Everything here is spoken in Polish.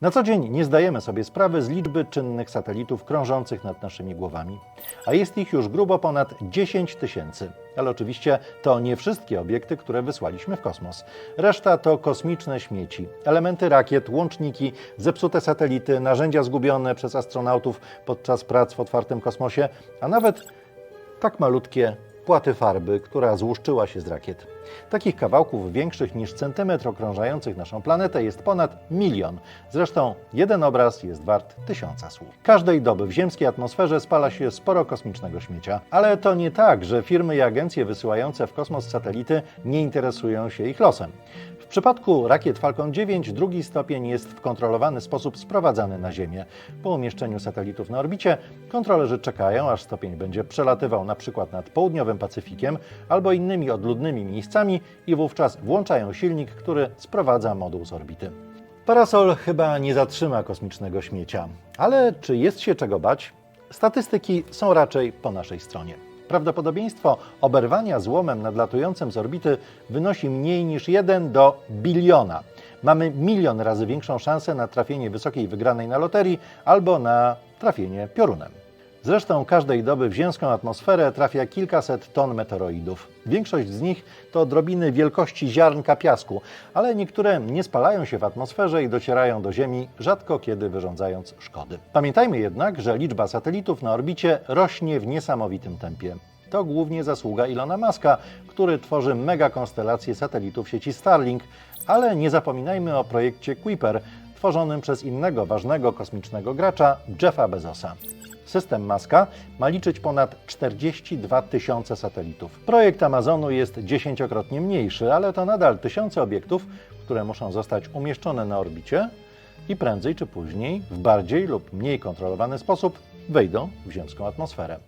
Na co dzień nie zdajemy sobie sprawy z liczby czynnych satelitów krążących nad naszymi głowami, a jest ich już grubo ponad 10 tysięcy. Ale oczywiście to nie wszystkie obiekty, które wysłaliśmy w kosmos. Reszta to kosmiczne śmieci, elementy rakiet, łączniki, zepsute satelity, narzędzia zgubione przez astronautów podczas prac w otwartym kosmosie, a nawet tak malutkie płaty farby, która złuszczyła się z rakiet. Takich kawałków większych niż centymetr okrążających naszą planetę jest ponad milion. Zresztą jeden obraz jest wart tysiąca słów. Każdej doby w ziemskiej atmosferze spala się sporo kosmicznego śmiecia. Ale to nie tak, że firmy i agencje wysyłające w kosmos satelity nie interesują się ich losem. W przypadku rakiet Falcon 9 drugi stopień jest w kontrolowany sposób sprowadzany na Ziemię. Po umieszczeniu satelitów na orbicie kontrolerzy czekają, aż stopień będzie przelatywał na przykład nad południowym Pacyfikiem albo innymi odludnymi miejscami i wówczas włączają silnik, który sprowadza moduł z orbity. Parasol chyba nie zatrzyma kosmicznego śmiecia, ale czy jest się czego bać? Statystyki są raczej po naszej stronie. Prawdopodobieństwo oberwania złomem nadlatującym z orbity wynosi mniej niż 1 do biliona. Mamy milion razy większą szansę na trafienie wysokiej wygranej na loterii albo na trafienie piorunem. Zresztą każdej doby w ziemską atmosferę trafia kilkaset ton meteoroidów. Większość z nich to drobiny wielkości ziarnka piasku, ale niektóre nie spalają się w atmosferze i docierają do Ziemi, rzadko kiedy wyrządzając szkody. Pamiętajmy jednak, że liczba satelitów na orbicie rośnie w niesamowitym tempie. To głównie zasługa Ilona Maska, który tworzy megakonstelację satelitów sieci Starlink, ale nie zapominajmy o projekcie Kuiper, tworzonym przez innego ważnego kosmicznego gracza, Jeffa Bezosa. System Maska ma liczyć ponad 42 tysiące satelitów. Projekt Amazonu jest dziesięciokrotnie mniejszy, ale to nadal tysiące obiektów, które muszą zostać umieszczone na orbicie i prędzej czy później, w bardziej lub mniej kontrolowany sposób, wejdą w ziemską atmosferę.